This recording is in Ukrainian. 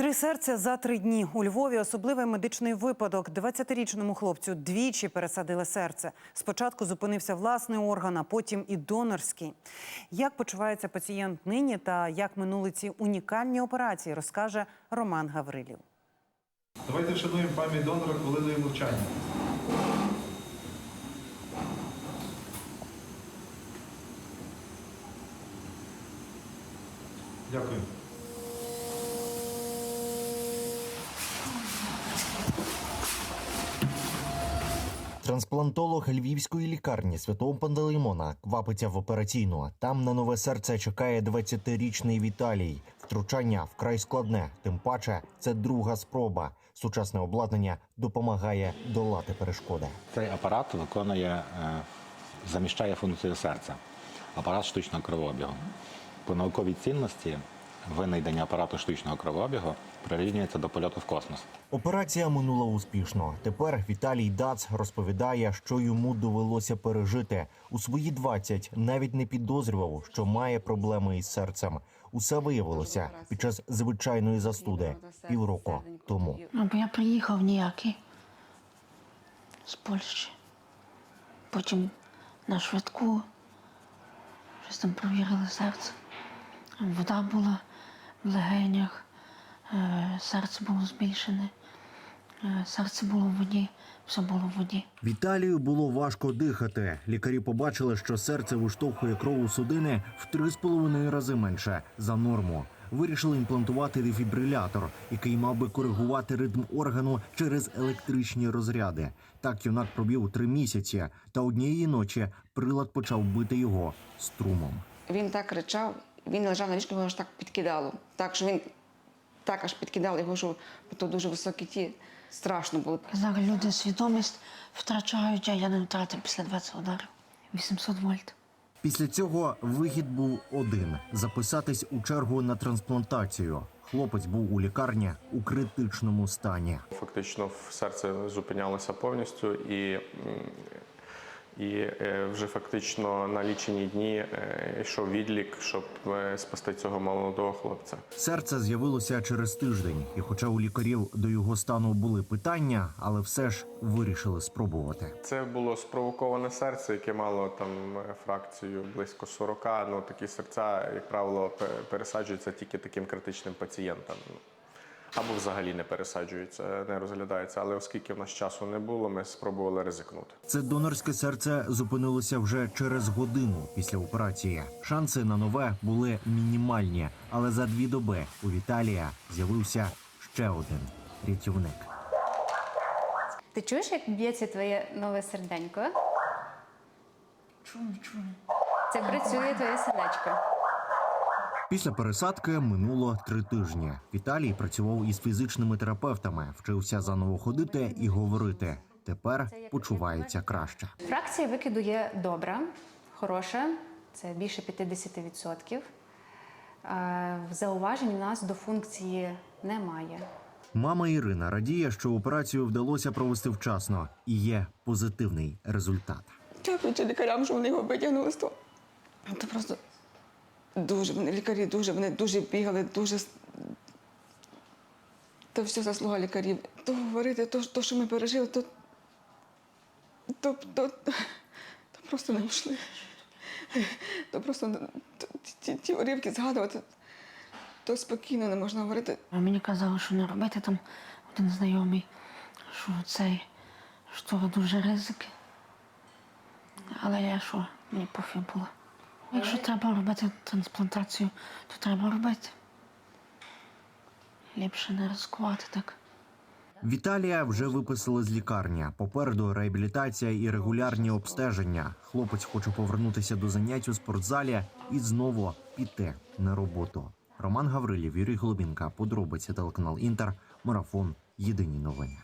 Три серця за три дні у Львові. Особливий медичний випадок. 20-річному хлопцю двічі пересадили серце. Спочатку зупинився власний орган, а потім і донорський. Як почувається пацієнт нині та як минули ці унікальні операції, розкаже Роман Гаврилів. Давайте вшануємо пам'ять донора хвилиною мовчання. Дякую. Трансплантолог львівської лікарні святого Пантелеймона квапиться в операційну. Там на нове серце чекає 20-річний Віталій. Втручання вкрай складне, тим паче це друга спроба. Сучасне обладнання допомагає долати перешкоди. Цей апарат виконує, е, заміщає функцію серця, апарат штучного кровообігу. По науковій цінності винайдення апарату штучного кровообігу прирівнюється до польоту в космос. Операція минула успішно. Тепер Віталій Дац розповідає, що йому довелося пережити. У свої 20 навіть не підозрював, що має проблеми із серцем. Усе виявилося під час звичайної застуди півроку тому. Бо я приїхав ніякий з Польщі. Потім на швидку щось там провірили серце. Вода була в легенях, е, серце було збільшене, е, серце було в воді, все було в воді. Віталію було важко дихати. Лікарі побачили, що серце виштовхує кров у судини в три з половиною рази менше за норму. Вирішили імплантувати дефібрилятор, який мав би коригувати ритм органу через електричні розряди. Так юнак пробів три місяці, та однієї ночі прилад почав бити його струмом. Він так кричав, він лежав на ліжку, його аж так підкидало. Так, що він так аж підкидало його, що то дуже високі ті. Страшно було. Зараз люди свідомість втрачають, а я не втратив після 20 ударів. 800 вольт. Після цього вихід був один: записатись у чергу на трансплантацію. Хлопець був у лікарні у критичному стані. Фактично серце зупинялося повністю і, і е, вже фактично на лічені дні е, йшов відлік, щоб е, спасти цього молодого хлопця. Серце з'явилося через тиждень, і хоча у лікарів до його стану були питання, але все ж вирішили спробувати. Це було спровоковане серце, яке мало там фракцію близько 40. Ну такі серця, як правило, пе- пересаджуються тільки таким критичним пацієнтам. Або взагалі не пересаджуються, не розглядаються. Але оскільки в нас часу не було, ми спробували ризикнути. Це донорське серце зупинилося вже через годину після операції. Шанси на нове були мінімальні, але за дві доби у Віталія з'явився ще один рятівник. Ти чуєш, як б'ється твоє нове серденько? Чую, чую. Це працює твоє сердечко. Після пересадки минуло три тижні. Віталій працював із фізичними терапевтами, вчився заново ходити і говорити. Тепер почувається краще. Фракція викиду є добра, хороша, це більше 50%. Е, Зауважень у нас до функції немає. Мама Ірина радіє, що операцію вдалося провести вчасно і є позитивний результат. Дякуючи лікарям, що вони його витягнули з того. Це просто дуже вони лікарі, дуже вони дуже бігали, дуже. То все заслуга лікарів. То говорити, то, то що ми пережили, то, то, то, то просто не йшли. То просто то, ті, ті уривки згадувати, то спокійно не можна говорити. А мені казали, що не робити там один знайомий, що цей, що дуже ризики. Але я що, мені пофіг було. Якщо треба робити трансплантацію, то треба робити. Ліпше не ризикувати так. Віталія вже виписали з лікарні. Попереду реабілітація і регулярні обстеження. Хлопець хоче повернутися до занять у спортзалі і знову піти на роботу. Роман Гаврилів, Юрій Голубінка, подробиці телеканал Інтер, марафон. Єдині новини.